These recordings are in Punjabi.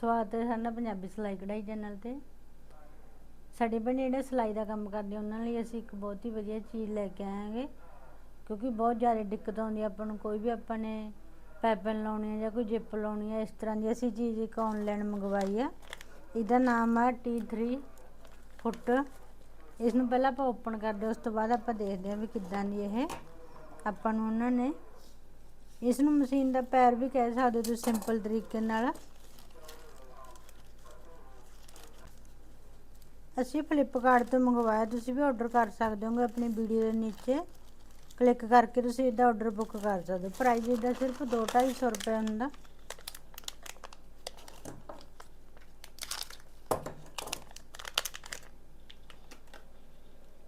ਸਵਾਗਤ ਹੈ ਸਾਡਾ ਪੰਜਾਬੀ ਸਿਲਾਈ ਕਢਾਈ ਚੈਨਲ ਤੇ। ਸਾਡੇ ਭੈਣੇ ਜਿਹੜੇ ਸਿਲਾਈ ਦਾ ਕੰਮ ਕਰਦੇ, ਉਹਨਾਂ ਲਈ ਅਸੀਂ ਇੱਕ ਬਹੁਤ ਹੀ ਵਧੀਆ ਚੀਜ਼ ਲੈ ਕੇ ਆਏਗੇ ਕਿਉਂਕਿ ਬਹੁਤ ਜ਼ਿਆਦਾ ਦਿੱਕਤ ਆਉਂਦੀ ਆਪਾਂ ਨੂੰ, ਕੋਈ ਵੀ ਆਪਾਂ ਨੇ ਪੈਪਨ ਲਾਉਣੀ ਹੈ ਜਾਂ ਕੋਈ ਜਿੱਪ ਲਾਉਣੀ ਹੈ ਇਸ ਤਰ੍ਹਾਂ ਦੀ ਅਸੀਂ ਚੀਜ਼ ਇੱਕ ਆਨਲਾਈਨ ਮੰਗਵਾਈ ਆ। ਇਹਦਾ ਨਾਮ ਆ T3 ਫੁੱਟ। ਇਸ ਨੂੰ ਪਹਿਲਾਂ ਆਪਾਂ ਓਪਨ ਕਰਦੇ, ਉਸ ਤੋਂ ਬਾਅਦ ਆਪਾਂ ਦੇਖਦੇ ਹਾਂ ਵੀ ਕਿੱਦਾਂ ਦੀ ਇਹ ਆਪਾਂ ਨੂੰ ਉਹਨਾਂ ਨੇ। ਇਸ ਨੂੰ ਮਸ਼ੀਨ ਦਾ ਪੈਰ ਵੀ ਕਹਿ ਸਕਦੇ ਹੋ ਤੁਸੀਂ ਸਿੰਪਲ ਤਰੀਕੇ ਨਾਲ। ਅਸੀਂ ਫਲਿੱਪਕਾਰਟ ਤੋਂ ਮੰਗਵਾਇਆ, ਤੁਸੀਂ ਵੀ ਆਰਡਰ ਕਰ ਸਕਦੇ ਹੋਗੇ ਆਪਣੀ ਵੀਡੀਓ ਦੇ ਨੀਚੇ। ਕਲਿੱਕ ਕਰਕੇ ਤੁਸੀਂ ਇਹਦਾ ਆਰਡਰ ਬੁੱਕ ਕਰ ਸਕਦੇ ਹੋ। ਪ੍ਰਾਈਸ ਇਹਦਾ ਸਿਰਫ 2-250 ਰੁਪਏ ਹੁੰਦਾ।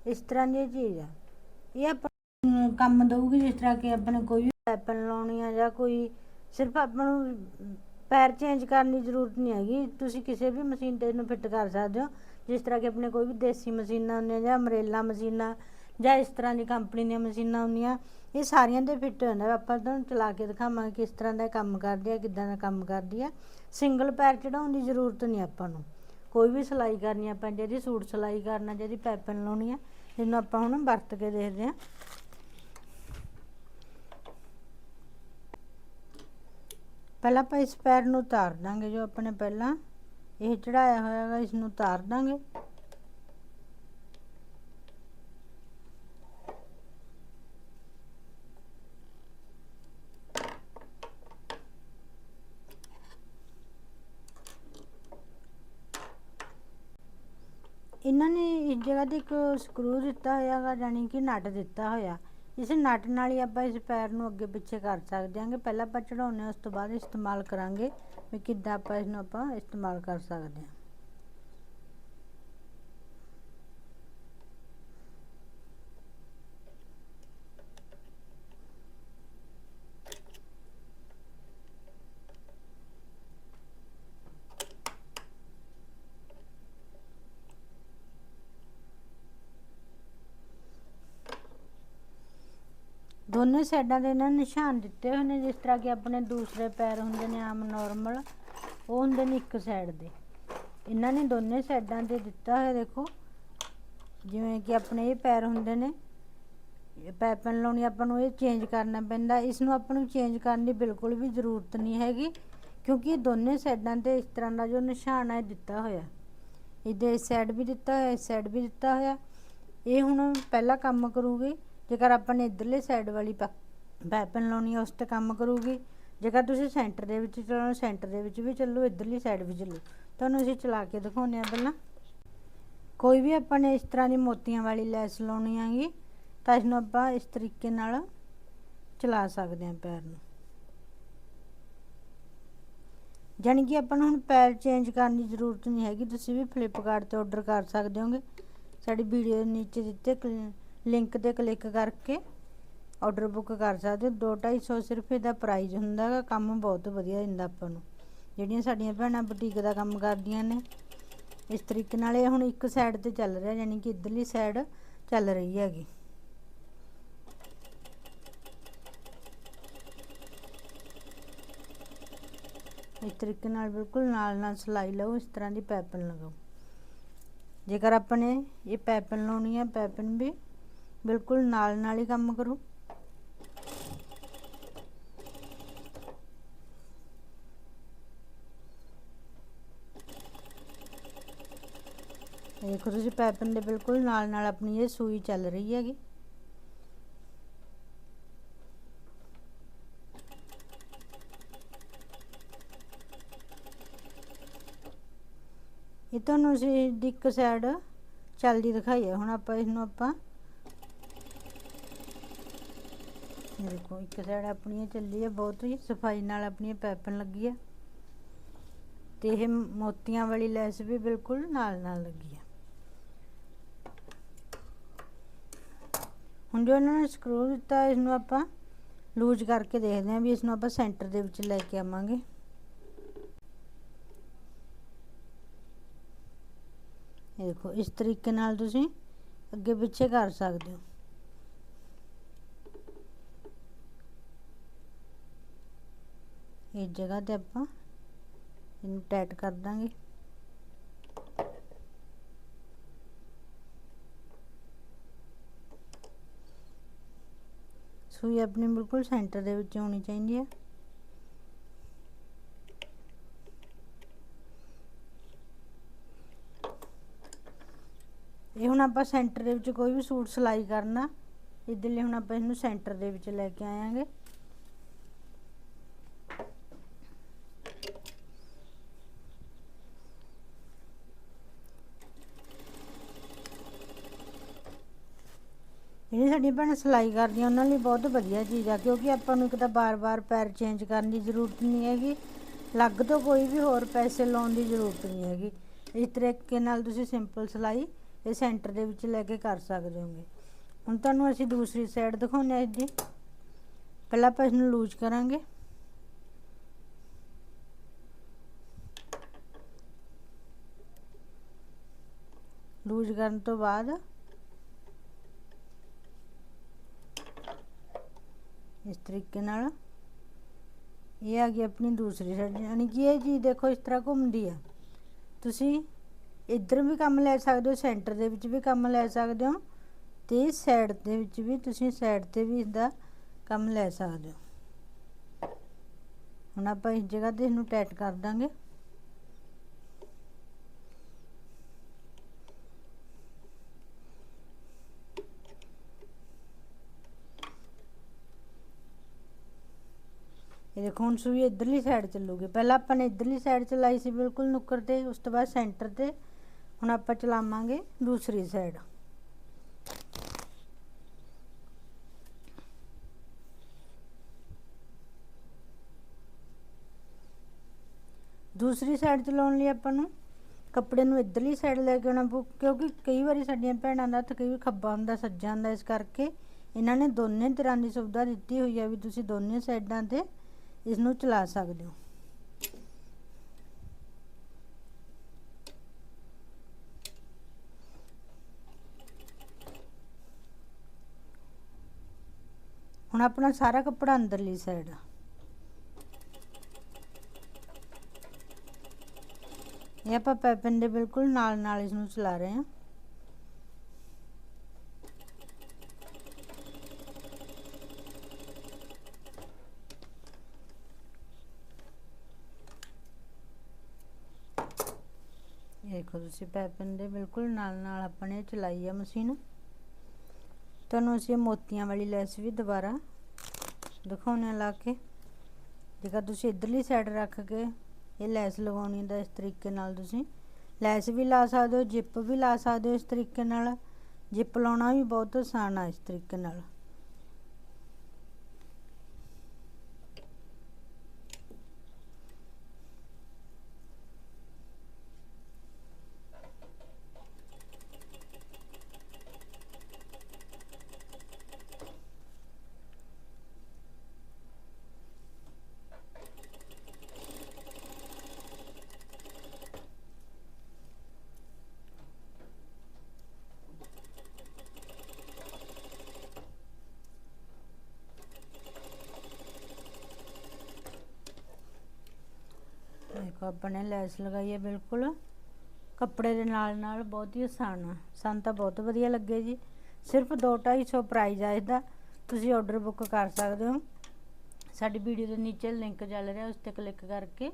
ਇਸ ਤਰ੍ਹਾਂ ਦੀ ਇਹ ਚੀਜ਼ ਆ। ਇਹ ਆਪਾਂ ਕੰਮ ਦਊਗੀ ਜਿਸ ਤਰ੍ਹਾਂ ਕਿ ਆਪਾਂ ਨੇ ਕੋਈ ਵੀ ਪੈਪਨ ਲਾਉਣੀ ਆ ਜਾਂ ਕੋਈ ਸਿਰਫ ਆਪਾਂ ਨੂੰ ਪੈਰ ਚੇਂਜ ਕਰਨ ਦੀ ਜ਼ਰੂਰਤ ਨਹੀਂ ਹੈਗੀ। ਤੁਸੀਂ ਕਿਸੇ ਵੀ ਮਸ਼ੀਨ ਤੇ ਇਹਨੂੰ ਫਿੱਟ ਕਰ ਸਕਦੇ ਹੋ। ਜਿਸ ਤਰ੍ਹਾਂ ਕਿ ਆਪਣੇ ਕੋਈ ਵੀ ਦੇਸੀ ਮਸ਼ੀਨਾਂ ਹੁੰਦੀਆਂ ਜਾਂ ਅਮਰੇਲਾ ਮਸ਼ੀਨਾਂ ਜਾਂ ਇਸ ਤਰ੍ਹਾਂ ਦੀ ਕੰਪਨੀ ਦੀਆਂ ਮਸ਼ੀਨਾਂ ਹੁੰਦੀਆਂ, ਇਹ ਸਾਰੀਆਂ ਦੇ ਫਿੱਟ ਹੁੰਦਾ ਆਪਾਂ ਤੁਹਾਨੂੰ ਚਲਾ ਕੇ ਦਿਖਾਵਾਂਗੇ ਕਿਸ ਤਰ੍ਹਾਂ ਦਾ ਕੰਮ ਕਰਦੀ ਹੈ ਕਿੱਦਾਂ ਦਾ ਕੰਮ ਕਰਦੀ ਹੈ ਸਿੰਗਲ ਪੈਰ ਚੜਾਉਣ ਦੀ ਜ਼ਰੂਰਤ ਨਹੀਂ ਆਪਾਂ ਨੂੰ। ਕੋਈ ਵੀ ਸਿਲਾਈ ਕਰਨੀ ਆਪਾਂ ਜਿਹਦੀ ਸੂਟ ਸਿਲਾਈ ਕਰਨਾ, ਜਿਹਦੀ ਪੈਪਨ ਲਾਉਣੀ ਹੈ ਇਹਨੂੰ ਆਪਾਂ ਹੁਣ ਵਰਤ ਕੇ ਦੇਖਦੇ ਹਾਂ ਪਹਿਲਾਂ ਆਪਾਂ ਇਸ ਪੈਰ ਨੂੰ ਉਤਾਰ ਦਾਂਗੇ, ਜੋ ਆਪਣੇ ਪਹਿਲਾਂ ਇਹ ਚੜਾਇਆ ਹੋਇਆ ਹੈਗਾ ਇਸ ਨੂੰ ਉਤਾਰ ਦਾਂਗੇ। ਇਹਨਾਂ ਨੇ ਇਸ ਜਗ੍ਹਾ ਤੇ ਇੱਕ ਸਕਰੂ ਦਿੱਤਾ ਹੋਇਆ ਹੈਗਾ ਜਾਨੀ ਕਿ ਨਟ ਦਿੱਤਾ ਹੋਇਆ। ਇਸ ਨਟ ਨਾਲ ਹੀ ਆਪਾਂ ਇਸ ਪੈਰ ਨੂੰ ਅੱਗੇ ਪਿੱਛੇ ਕਰ ਸਕਦੇ ਹਾਂਗੇ। ਪਹਿਲਾਂ ਆਪਾਂ ਚੜਾਉਨੇ ਉਸ ਤੋਂ ਬਾਅਦ ਇਸਤੇਮਾਲ ਕਰਾਂਗੇ ਵੀ ਕਿੱਦਾਂ ਆਪਾਂ ਇਸ ਨੂੰ ਆਪਾਂ ਇਸਤੇਮਾਲ ਕਰ ਸਕਦੇ ਹਾਂ। ਦੋਨੇ ਸਾਈਡਾਂ ਦੇ ਇਹਨਾਂ ਨੇ ਨਿਸ਼ਾਨ ਦਿੱਤੇ ਹੋਏ ਨੇ, ਜਿਸ ਤਰ੍ਹਾਂ ਕਿ ਆਪਣੇ ਦੂਸਰੇ ਪੈਰ ਹੁੰਦੇ ਨੇ ਆਮ ਨਾਰਮਲ ਉਹ ਹੁੰਦੇ ਨੇ ਇੱਕ ਸਾਈਡ ਦੇ। ਇਹਨਾਂ ਨੇ ਦੋਨੇ ਸਾਈਡਾਂ ਤੇ ਦਿੱਤਾ ਹੋਇਆ, ਦੇਖੋ। ਜਿਵੇਂ ਕਿ ਆਪਣੇ ਇਹ ਪੈਰ ਹੁੰਦੇ ਨੇ ਪੈਪਨ ਲਾਉਣੀ ਆਪਾਂ ਨੂੰ ਇਹ ਚੇਂਜ ਕਰਨਾ ਪੈਂਦਾ। ਇਸ ਨੂੰ ਆਪਾਂ ਨੂੰ ਚੇਂਜ ਕਰਨ ਦੀ ਬਿਲਕੁਲ ਵੀ ਜ਼ਰੂਰਤ ਨਹੀਂ ਹੈਗੀ, ਕਿਉਂਕਿ ਇਹ ਦੋਨੇ ਸਾਈਡਾਂ ਤੇ ਇਸ ਤਰ੍ਹਾਂ ਦਾ ਜੋ ਨਿਸ਼ਾਨ ਹੈ ਦਿੱਤਾ ਹੋਇਆ। ਇਹਦੇ ਇਸ ਸਾਈਡ ਵੀ ਦਿੱਤਾ ਹੋਇਆ, ਇਸ ਸਾਈਡ ਵੀ ਦਿੱਤਾ ਹੋਇਆ। ਇਹ ਹੁਣ ਪਹਿਲਾ ਕੰਮ ਕਰੂਗੀ। ਜੇਕਰ ਆਪਾਂ ਨੇ ਇਧਰਲੇ ਸਾਈਡ ਵਾਲੀ ਪੈਪਨ ਲਾਉਣੀ ਹੈ ਉਸ ਤੇ ਕੰਮ ਕਰੂਗੀ। ਜੇਕਰ ਤੁਸੀਂ ਸੈਂਟਰ ਦੇ ਵਿੱਚ ਚਲਾਉਣਾ ਸੈਂਟਰ ਦੇ ਵਿੱਚ ਵੀ ਚੱਲੋ, ਇਧਰਲੀ ਸਾਈਡ ਵੀ ਚੱਲੋ। ਤੁਹਾਨੂੰ ਅਸੀਂ ਚਲਾ ਕੇ ਦਿਖਾਉਂਦੇ ਆ ਪਹਿਲਾਂ। ਕੋਈ ਵੀ ਆਪਾਂ ਨੇ ਇਸ ਤਰ੍ਹਾਂ ਦੀ ਮੋਤੀਆਂ ਵਾਲੀ ਲੈਸ ਲਾਉਣੀ ਹੈਗੀ, ਤਾਂ ਇਸ ਨੂੰ ਆਪਾਂ ਇਸ ਤਰੀਕੇ ਨਾਲ ਚਲਾ ਸਕਦੇ ਹਾਂ ਪੈਰ ਨੂੰ। ਜਾਣੀ ਕਿ ਆਪਾਂ ਨੂੰ ਹੁਣ ਪੈਰ ਚੇਂਜ ਕਰਨ ਦੀ ਜ਼ਰੂਰਤ ਨਹੀਂ ਹੈਗੀ, ਤੁਸੀਂ ਵੀ ਫਲਿੱਪਕਾਰਟ ਤੇ ਆਰਡਰ ਕਰ ਸਕਦੇ ਹੋਗੇ। ਸਾਡੀ ਵੀਡੀਓ ਦੇ ਨੀਚੇ ਦਿੱਤੇ ਲਿੰਕ ਤੇ ਕਲਿੱਕ ਕਰਕੇ ਆਰਡਰ ਬੁੱਕ ਕਰ ਸਕਦੇ ਹੋ। 2-250 ਸਿਰਫ ਇਹਦਾ ਪ੍ਰਾਈਸ ਹੁੰਦਾ ਹੈਗਾ ਕੰਮ ਬਹੁਤ ਵਧੀਆ ਦਿੰਦਾ ਆਪਾਂ ਨੂੰ। ਜਿਹੜੀਆਂ ਸਾਡੀਆਂ ਭੈਣਾਂ ਬੁਟੀਕ ਦਾ ਕੰਮ ਕਰਦੀਆਂ ਨੇ, ਇਸ ਤਰੀਕੇ ਨਾਲ ਇਹ ਹੁਣ ਇੱਕ ਸਾਈਡ ਤੇ ਚੱਲ ਰਿਹਾ, ਯਾਨੀ ਕਿ ਇਧਰਲੀ ਸਾਈਡ ਚੱਲ ਰਹੀ ਹੈਗੀ। ਇਸ ਤਰੀਕੇ ਨਾਲ ਬਿਲਕੁਲ ਨਾਲ ਨਾਲ ਸਿਲਾਈ ਲਓ, ਇਸ ਤਰ੍ਹਾਂ ਦੀ ਪੈਪਨ ਲਗਾਓ। ਜੇਕਰ ਆਪਾਂ ਨੇ ਇਹ ਪੈਪਨ ਲਾਉਣੀ ਹੈ ਪੈਪਨ ਵੀ ਬਿਲਕੁਲ ਨਾਲ ਨਾਲ ਹੀ ਕੰਮ ਕਰੋ। ਦੇਖੋ ਤੁਸੀਂ ਪੈਪਨ ਦੇ ਬਿਲਕੁਲ ਨਾਲ ਨਾਲ ਆਪਣੀ ਇਹ ਸੂਈ ਚੱਲ ਰਹੀ ਹੈਗੀ। ਇਹ ਤੁਹਾਨੂੰ ਅਸੀਂ ਇੱਕ ਸਾਈਡ ਚੱਲਦੀ ਦਿਖਾਈ ਹੈ। ਹੁਣ ਆਪਾਂ ਇਸ ਨੂੰ ਆਪਾਂ ਦੇਖੋ, ਇੱਕ ਸਾਈਡ ਆਪਣੀ ਚੱਲੀ ਹੈ ਬਹੁਤ ਹੀ ਸਫ਼ਾਈ ਨਾਲ ਆਪਣੀ ਪੈਪਨ ਲੱਗੀ ਹੈ ਤੇ ਇਹ ਮੋਤੀਆਂ ਵਾਲੀ ਲੈਸ ਵੀ ਬਿਲਕੁਲ ਨਾਲ ਨਾਲ ਲੱਗੀ ਹੈ ਹੁਣ ਜੋ ਇਹਨਾਂ ਨੇ ਸਕਰੂ ਦਿੱਤਾ ਇਸ ਨੂੰ ਆਪਾਂ ਲੂਜ਼ ਕਰਕੇ ਦੇਖਦੇ ਹਾਂ ਵੀ ਇਸ ਨੂੰ ਆਪਾਂ ਸੈਂਟਰ ਦੇ ਵਿੱਚ ਲੈ ਕੇ ਆਵਾਂਗੇ। ਇਹ ਦੇਖੋ, ਇਸ ਤਰੀਕੇ ਨਾਲ ਤੁਸੀਂ ਅੱਗੇ ਪਿੱਛੇ ਕਰ ਸਕਦੇ ਹੋ। ਇਸ ਜਗ੍ਹਾ ਤੇ ਆਪਾਂ ਇਹਨੂੰ ਟਾਈਟ ਕਰ ਦਾਂਗੇ। ਸੂਈ ਆਪਣੀ ਬਿਲਕੁਲ ਸੈਂਟਰ ਦੇ ਵਿੱਚ ਹੋਣੀ ਚਾਹੀਦੀ ਹੈ ਇਹ ਹੁਣ ਆਪਾਂ ਸੈਂਟਰ ਦੇ ਵਿੱਚ ਕੋਈ ਵੀ ਸੂਟ ਸਿਲਾਈ ਕਰਨਾ, ਇਹਦੇ ਲਈ ਹੁਣ ਆਪਾਂ ਇਹਨੂੰ ਸੈਂਟਰ ਦੇ ਵਿੱਚ ਲੈ ਕੇ ਆਵਾਂਗੇ ਜਿਹੜੀ ਸਾਡੀਆਂ ਭੈਣਾਂ ਸਿਲਾਈ ਕਰਦੀਆਂ, ਉਹਨਾਂ ਲਈ ਬਹੁਤ ਵਧੀਆ ਚੀਜ਼ ਆ, ਕਿਉਂਕਿ ਆਪਾਂ ਨੂੰ ਇੱਕ ਤਾਂ ਬਾਰ-ਬਾਰ ਪੈਰ ਚੇਂਜ ਕਰਨ ਦੀ ਜ਼ਰੂਰਤ ਨਹੀਂ ਹੈਗੀ, ਲੱਗ ਤੋਂ ਕੋਈ ਵੀ ਹੋਰ ਪੈਸੇ ਲਾਉਣ ਦੀ ਜ਼ਰੂਰਤ ਨਹੀਂ ਹੈਗੀ। ਇਸ ਤਰੀਕੇ ਨਾਲ ਤੁਸੀਂ ਸਿੰਪਲ ਸਿਲਾਈ ਇਹ ਸੈਂਟਰ ਦੇ ਵਿੱਚ ਲੈ ਕੇ ਕਰ ਸਕਦੇ ਹੋਗੇ। ਹੁਣ ਤੁਹਾਨੂੰ ਅਸੀਂ ਦੂਸਰੀ ਸਾਈਡ ਦਿਖਾਉਂਦੇ ਆ ਇਹਦੀ ਪਹਿਲਾਂ ਆਪਾਂ ਇਸ ਨੂੰ ਲੂਜ਼ ਕਰਾਂਗੇ। ਲੂਜ਼ ਕਰਨ ਤੋਂ ਬਾਅਦ ਇਸ ਤਰੀਕੇ ਨਾਲ। ਇਹ ਆ ਗਈ ਆਪਣੀ ਦੂਸਰੀ ਸਾਈਡ, ਯਾਨੀ ਕਿ ਇਹ ਚੀਜ਼ ਦੇਖੋ ਇਸ ਤਰ੍ਹਾਂ ਘੁੰਮਦੀ ਆ। ਤੁਸੀਂ ਇੱਧਰ ਵੀ ਕੰਮ ਲੈ ਸਕਦੇ ਹੋ, ਸੈਂਟਰ ਦੇ ਵਿੱਚ ਵੀ ਕੰਮ ਲੈ ਸਕਦੇ ਹੋ ਤੇ ਸਾਈਡ ਦੇ ਵਿੱਚ ਵੀ ਤੁਸੀਂ ਸਾਈਡ ਤੇ ਵੀ ਇਸਦਾ ਕੰਮ ਲੈ ਸਕਦੇ ਹੋ। ਹੁਣ ਆਪਾਂ ਇਸ ਜਗ੍ਹਾ ਤੇ ਇਹਨੂੰ ਟੈਟ ਕਰ ਦਾਂਗੇ। ਇਹ ਦੇਖੋ, ਹੁਣ ਸੂਈ ਇਧਰਲੀ ਸਾਈਡ ਚੱਲੂਗੀ। ਪਹਿਲਾਂ ਆਪਾਂ ਨੇ ਇਧਰਲੀ ਸਾਈਡ ਚਲਾਈ ਸੀ ਬਿਲਕੁਲ ਨੁੱਕਰ ਤੇ, ਉਸ ਤੋਂ ਬਾਅਦ ਸੈਂਟਰ ਤੇ। ਹੁਣ ਆਪਾਂ ਚਲਾਵਾਂਗੇ ਦੂਸਰੀ ਸਾਈਡ ਦੂਸਰੀ ਸਾਈਡ ਚਲਾਉਣ ਲਈ ਆਪਾਂ ਨੂੰ ਕੱਪੜੇ ਨੂੰ ਇਧਰਲੀ ਸਾਈਡ ਲੈ ਕੇ ਆਉਣਾ ਪਊ, ਕਿਉਂਕਿ ਕਈ ਵਾਰੀ ਸਾਡੀਆਂ ਭੈਣਾਂ ਦਾ ਹੱਥ ਕਈ ਵੀ ਖੱਬਾ ਹੁੰਦਾ, ਸੱਜਾ ਹੁੰਦਾ, ਇਸ ਕਰਕੇ ਇਹਨਾਂ ਨੇ ਦੋਨੇ ਤਰ੍ਹਾਂ ਦੀ ਸੁਵਿਧਾ ਦਿੱਤੀ ਹੋਈ ਹੈ ਵੀ ਤੁਸੀਂ ਦੋਨੇ ਸਾਈਡਾਂ ਤੇ ਇਸ ਨੂੰ ਚਲਾ ਸਕਦੇ ਹੋ। ਹੁਣ ਆਪਣਾ ਸਾਰਾ ਕੱਪੜਾ ਅੰਦਰਲੀ ਸਾਈਡ ਇਹ ਆਪਾਂ ਪੈਪਨ ਦੇ ਬਿਲਕੁਲ ਨਾਲ ਨਾਲ ਇਸ ਨੂੰ ਚਲਾ ਰਹੇ ਹਾਂ। ਦੇਖੋ ਤੁਸੀਂ ਪੈਪਨ ਦੇ ਬਿਲਕੁਲ ਨਾਲ ਨਾਲ ਆਪਣੇ ਚਲਾਈ ਆ ਮਸ਼ੀਨ। ਤੁਹਾਨੂੰ ਅਸੀਂ ਮੋਤੀਆਂ ਵਾਲੀ ਲੈਸ ਵੀ ਦੁਬਾਰਾ ਦਿਖਾਉਣੇ ਲਾ ਕੇ। ਜੇਕਰ ਤੁਸੀਂ ਇਧਰਲੀ ਸਾਈਡ ਰੱਖ ਕੇ ਇਹ ਲੈਸ ਲਗਾਉਣੀ ਦਾ ਇਸ ਤਰੀਕੇ ਨਾਲ ਤੁਸੀਂ ਲੈਸ ਵੀ ਲਾ ਸਕਦੇ ਹੋ, ਜਿਪ ਵੀ ਲਾ ਸਕਦੇ ਹੋ ਇਸ ਤਰੀਕੇ ਨਾਲ। ਜਿਪ ਲਾਉਣਾ ਵੀ ਬਹੁਤ ਆਸਾਨ ਆ ਇਸ ਤਰੀਕੇ ਨਾਲ ਦੇਖੋ ਆਪਾਂ ਨੇ ਲੈਸ ਲਗਾਈ ਹੈ ਬਿਲਕੁਲ। ਕੱਪੜੇ ਦੇ ਨਾਲ ਨਾਲ ਬਹੁਤ ਹੀ ਆਸਾਨ ਆ। ਸਾਨੂੰ ਤਾਂ ਬਹੁਤ ਵਧੀਆ ਲੱਗੇ ਜੀ। ਸਿਰਫ 2-250 ਪ੍ਰਾਈਜ਼ ਆ ਇਹਦਾ। ਤੁਸੀਂ ਆਰਡਰ ਬੁੱਕ ਕਰ ਸਕਦੇ ਹੋ। ਸਾਡੀ ਵੀਡੀਓ ਦੇ ਨੀਚੇ ਲਿੰਕ ਚੱਲ ਰਿਹਾ, ਉਸ ਤੇ ਕਲਿੱਕ ਕਰਕੇ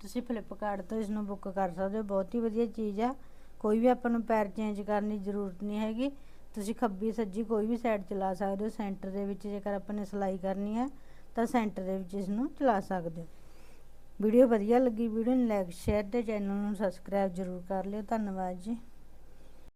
ਤੁਸੀਂ ਫਲਿੱਪਕਾਰਟ ਤੋਂ ਇਸ ਨੂੰ ਬੁੱਕ ਕਰ ਸਕਦੇ ਹੋ। ਬਹੁਤ ਹੀ ਵਧੀਆ ਚੀਜ਼ ਆ। ਕੋਈ ਵੀ ਆਪਾਂ ਨੂੰ ਪੈਰ ਚੇਂਜ ਕਰਨ ਦੀ ਜ਼ਰੂਰਤ ਨਹੀਂ ਹੈਗੀ। ਤੁਸੀਂ ਖੱਬੀ ਸੱਜੀ ਕੋਈ ਵੀ ਸਾਈਡ ਚਲਾ ਸਕਦੇ ਹੋ। ਸੈਂਟਰ ਦੇ ਵਿੱਚ ਜੇਕਰ ਆਪਾਂ ਨੇ ਸਿਲਾਈ ਕਰਨੀ ਹੈ, ਤਾਂ ਸੈਂਟਰ ਦੇ ਵਿੱਚ ਇਸ ਨੂੰ ਚਲਾ ਸਕਦੇ ਹੋ। ਵੀਡੀਓ ਵਧੀਆ ਲੱਗੀ, ਵੀਡੀਓ ਨੂੰ ਲਾਈਕ ਸ਼ੇਅਰ ਅਤੇ ਚੈਨਲ ਨੂੰ ਸਬਸਕ੍ਰਾਈਬ ਜ਼ਰੂਰ ਕਰ ਲਿਓ। ਧੰਨਵਾਦ ਜੀ।